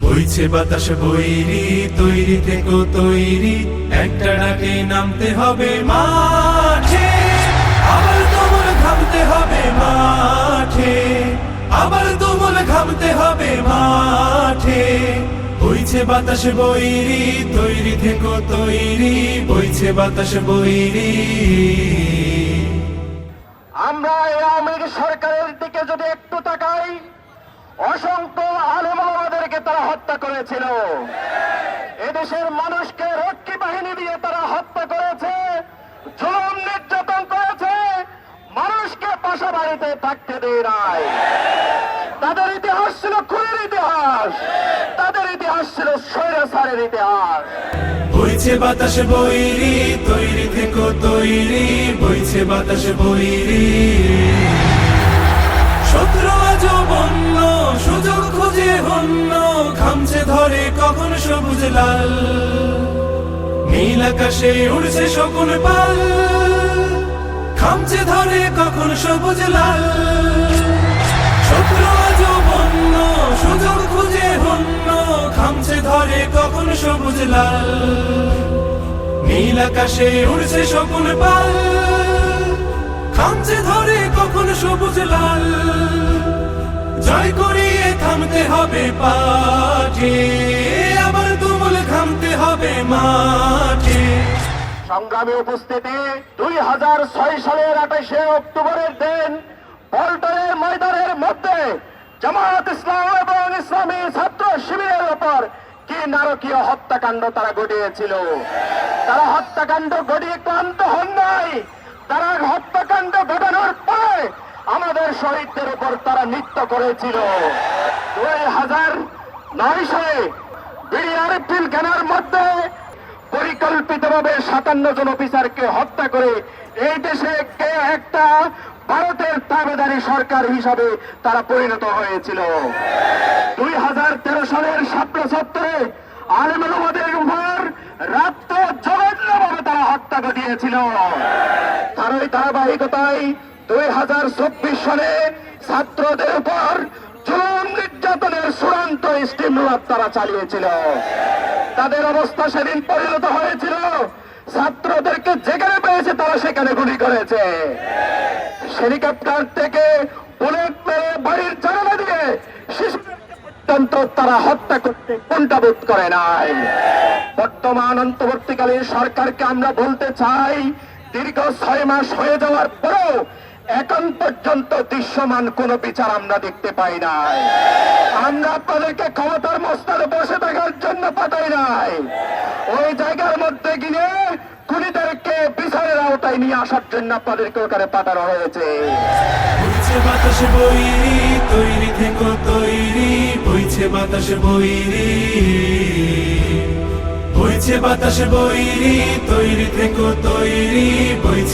বইছে বাতাস বৈরি তৈরি থেকো তৈরি। একটা ডাকে নামতে হবে মাঠে, আবার তোমার ঘামতে হবে মাঠে, আবার তোমার ঘামতে হবে মাঠে। বইছে বাতাস বৈরি তৈরি থেকো তৈরি, বইছে বাতাস বৈরি আমরা এই সরকারের দিকে যদি একটু তাকাই আলেমাদেরকে তারা হত্যা করেছিল। এদেশের মানুষকে রক্ষী বাহিনী দিয়ে তারা হত্যা করেছে, জুলুম নির্যাতন করেছে, মানুষকে পাশা বাড়িতে থাকতে দেয় নাই। তাদের ইতিহাস ছিল খুনের ইতিহাস, তাদের ইতিহাস ছিল স্বৈরাচারের ইতিহাস। বইছে বাতাস বৈরি, তৈরি থেকো তৈরি, বইছে বাতাস বৈরি। লাল। নীল আকাশে উড়ছে শকুন পাল। খামছে ধরে কখন সবুজ লাল। শত্রু বন্য, সুযোগ খুঁজে হন্য খামছে ধরে কখন সবুজ লাল। নীল আকাশে উড়ছে শকুন পাল। খামছে ধরে কখন সবুজ লাল। জয় করিয়ে থামতে হবে পাঠে। মাঠে সংগ্রামী উপস্থিতি, দুই হাজার ছয় সালের আঠাশে অক্টোবরের দিন পল্টনের ময়দানের মধ্যে জামায়াত ইসলাম এবং ইসলামী ছাত্র শিবিরের ওপর কি নারকীয় হত্যাকাণ্ড তারা ঘটিয়েছিল? তারা হত্যাকাণ্ড ঘটিয়ে ক্লান্ত হন নাই। তারা হত্যাকাণ্ড ঘটানোর পরে আমাদের শহীদদের উপর তারা নৃত্য করেছিল। দুই হাজার নয় সালে বিডিআর পিলখানার মধ্যে পরিকল্পিতভাবে সাতান্ন জন অফিসারকে হত্যা করে এই দেশে কে একটা ভারতের তাবেদারি সরকার হিসাবে তারা পরিণত হয়েছিল। দুই হাজার তেরো সালের ছাত্র সত্তরে আলমের উপর রাত্র জঘন্যভাবে তারা হত্যা ঘটিয়েছিল। তার ওই ধারাবাহিকতায় দুই হাজার চব্বিশ সালে ছাত্রদের উপর চূড়ান্ত স্টিমুলার তারা চালিয়েছিল। তাদের অবস্থা সেদিন পরিণত হয়েছিল। ছাত্রদেরকে যেখানে পেয়েছে তারা সেখানে গুলি করেছে। হেলিকপ্টার থেকে বুলেট মেরে বাড়ির জানালা দিয়ে শিশু তারা হত্যা করতে কোনটাবোধ করে নাই। বর্তমান অন্তর্বর্তীকালীন সরকারকে আমরা বলতে চাই, দীর্ঘ ছয় মাস হয়ে যাওয়ার পরেও এখন পর্যন্ত দৃশ্যমান কোন বিচার আমরা দেখতে পাই নাই। আমরা আপনাদেরকে ক্ষমতার মস্তারে বসে থাকার জন্য পাঠাই নাই। ওই জায়গার মধ্যে গিয়ে খুনিদেরকে বিচারের আওতায় নিয়ে আসার জন্য আপনাদেরকে ওখানে পাঠানো হয়েছে। বাতাস বৈরি, তৈরি থেকো, তৈরি। বইছে বাতাস বৈরি। বইছে বাতাস বৈরি, তৈরি থেকো, তৈরি। বইছে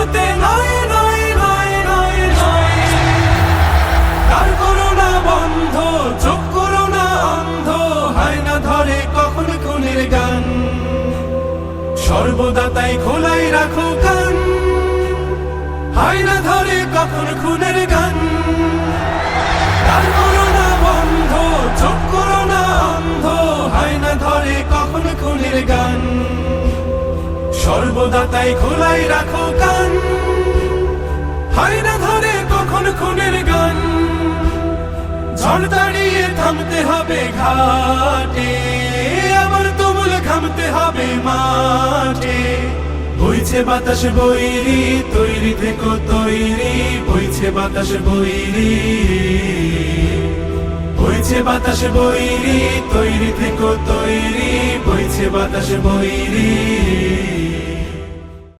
কিছুতে নয় নয় নয় নয় নয়। তার করোনা বন্ধ, চোখ করোনা অন্ধ, হয় না ধরে কখন খুনের গান? সর্বদা তাই খোলাই রাখো কান। হয় না ধরে কখন খুনের গান? তার করোনা সর্বদা তাই খোলাই রাখো কান। হয় না ধরে কখন খুনের গান। ঝড় দাঁড়িয়ে থামতে হবে ঘাটে, আবার তুমুল ঘামতে হবে মাঠে। বইছে বাতাস বৈরি, তৈরি থেকো তৈরি, বইছে বাতাস বৈরি। বইছে বাতাস বৈরি, তৈরি থেকো তৈরি, বইছে বাতাস বৈরি।